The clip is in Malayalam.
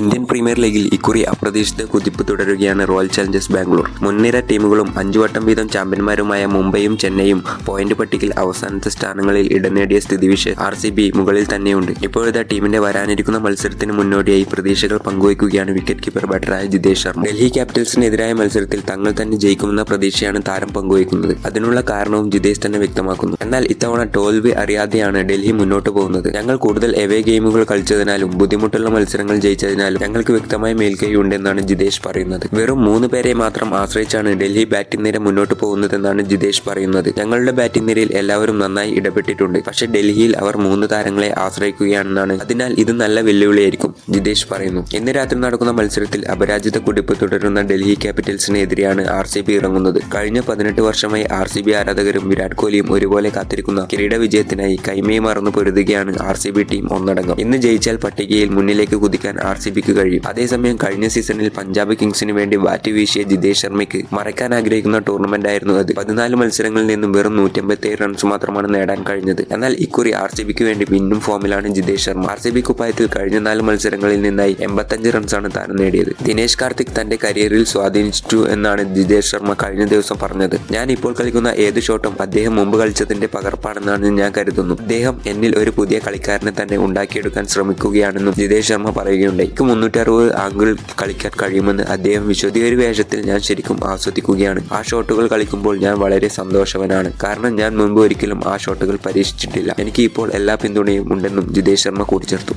ഇന്ത്യൻ പ്രീമിയർ ലീഗിൽ ഇക്കുറി അപ്രതീക്ഷിത കുതിപ്പ് തുടരുകയാണ് റോയൽ ചലഞ്ചേഴ്സ് ബാംഗ്ലൂർ. മുൻനിര ടീമുകളും അഞ്ചു വട്ടം വീതം ചാമ്പ്യന്മാരുമായ മുംബൈയും ചെന്നൈയും പോയിന്റ് പട്ടികയിൽ അവസാനത്തെ സ്ഥാനങ്ങളിൽ ഇടം നേടിയ സ്ഥിതിവിശേഷം ആർ സി ബി മുകളിൽ തന്നെയുണ്ട്. ഇപ്പോഴത്തെ ടീമിന്റെ വരാനിരിക്കുന്ന മത്സരത്തിന് മുന്നോടിയായി പ്രതീക്ഷകൾ പങ്കുവയ്ക്കുകയാണ് വിക്കറ്റ് കീപ്പർ ബാറ്ററായ ജിതേഷ് ശർമ്മ. ഡൽഹി ക്യാപിറ്റൽസിനെതിരായ മത്സരത്തിൽ തങ്ങൾ തന്നെ ജയിക്കുമെന്ന പ്രതീക്ഷയാണ് താരം പങ്കുവയ്ക്കുന്നത്. അതിനുള്ള കാരണവും ജിതേഷ് തന്നെ വ്യക്തമാക്കുന്നു. എന്നാൽ ഇത്തവണ ടോൽവി അറിയാതെയാണ് ഡൽഹി മുന്നോട്ട് പോകുന്നത്. ഞങ്ങൾ കൂടുതൽ എവേ ഗെയിമുകൾ കളിച്ചതിനാലും ബുദ്ധിമുട്ടുള്ള മത്സരങ്ങൾ ജയിച്ചതിനാലും ഞങ്ങൾക്ക് വ്യക്തമായ മേൽക്കൈയുണ്ടെന്നാണ് ജിതേഷ് പറയുന്നത്. വെറും മൂന്ന് പേരെ മാത്രം ആശ്രയിച്ചാണ് ഡൽഹി ബാറ്റിംഗ് നിര മുന്നോട്ട് പോകുന്നതെന്നാണ് ജിതേഷ് പറയുന്നത്. ഞങ്ങളുടെ ബാറ്റിംഗ് നിരയിൽ എല്ലാവരും നന്നായി ഇടപെട്ടിട്ടുണ്ട്. പക്ഷേ ഡൽഹിയിൽ അവർ മൂന്ന് താരങ്ങളെ ആശ്രയിക്കുകയാണെന്നാണ്. അതിനാൽ ഇത് നല്ല വെല്ലുവിളിയായിരിക്കും. ജിതേഷ് പറയുന്നു. ഇന്ന് രാത്രി നടക്കുന്ന മത്സരത്തിൽ അപരാജിത കുടിപ്പ് തുടരുന്ന ഡൽഹി ക്യാപിറ്റൽസിനെതിരെയാണ് ആർ സി ബി ഇറങ്ങുന്നത്. കഴിഞ്ഞ പതിനെട്ട് വർഷമായി ആർ സി ബി ആരാധകരും വിരാട് കോഹ്ലിയും ഒരുപോലെ കാത്തിരിക്കുന്ന കിരീട വിജയത്തിനായി കൈമയെ മറന്നു പൊരുതുകയാണ് ആർ സി ബി ടീം ഒന്നടങ്കം. ഇന്ന് ജയിച്ചാൽ പട്ടികയിൽ മുന്നിലേക്ക് കുതിക്കാൻ ആർ സി ബിക്ക് കഴിയും. അതേസമയം കഴിഞ്ഞ സീസണിൽ പഞ്ചാബ് കിങ്സിന് വേണ്ടി ബാറ്റ് വീശിയ ജിതേഷ് ശർമ്മയ്ക്ക് മറക്കാൻ ആഗ്രഹിക്കുന്ന ടൂർണമെന്റ് ആയിരുന്നു അത്. പതിനാല് മത്സരങ്ങളിൽ നിന്നും വെറും നൂറ്റമ്പത്തേഴ് റൺസ് മാത്രമാണ് നേടാൻ കഴിഞ്ഞത്. എന്നാൽ ഇക്കുറി ആർ സി ബിക്ക് വേണ്ടി പിന്നും ഫോമിലാണ് Jitesh Sharma. R C B കുപ്പായത്തിൽ കഴിഞ്ഞ നാല് മത്സരങ്ങളിൽ നിന്നായി എൺപത്തഞ്ച് റൺസാണ് താരം നേടിയത്. ദിനേശ് കാർത്തിക് തന്റെ കരിയറിൽ സ്വാധീനിച്ചു എന്നാണ് ജിതേഷ് ശർമ്മ കഴിഞ്ഞ ദിവസം പറഞ്ഞത്. ഞാൻ ഇപ്പോൾ കളിക്കുന്ന ഏത് ഷോട്ടും അദ്ദേഹം മുമ്പ് കളിച്ചതിന്റെ പകർപ്പാണെന്നാണ് ഞാൻ കരുതുന്നു. അദ്ദേഹം എന്നിൽ ഒരു പുതിയ കളിക്കാരനെ തന്നെ ഉണ്ടാക്കിയെടുക്കാൻ ശ്രമിക്കുകയാണെന്നും ജിതേഷ് ശർമ്മ പറയുകയുണ്ടായി. എനിക്ക് മുന്നൂറ്റി അറുപത് ആംഗിൾ കളിക്കാൻ കഴിയുമെന്ന് അദ്ദേഹം വിശ്വതി ഒരു വേഷത്തിൽ ഞാൻ ശരിക്കും ആസ്വദിക്കുകയാണ്. ആ ഷോട്ടുകൾ കളിക്കുമ്പോൾ ഞാൻ വളരെ സന്തോഷവനാണ്. കാരണം ഞാൻ മുൻപ് ഒരിക്കലും ആ ഷോട്ടുകൾ പരീക്ഷിച്ചിട്ടില്ല. എനിക്ക് ഇപ്പോൾ എല്ലാ പിന്തുണയും ഉണ്ടെന്നും ജിതേഷ് ശർമ്മ കൂട്ടിച്ചേർത്തു.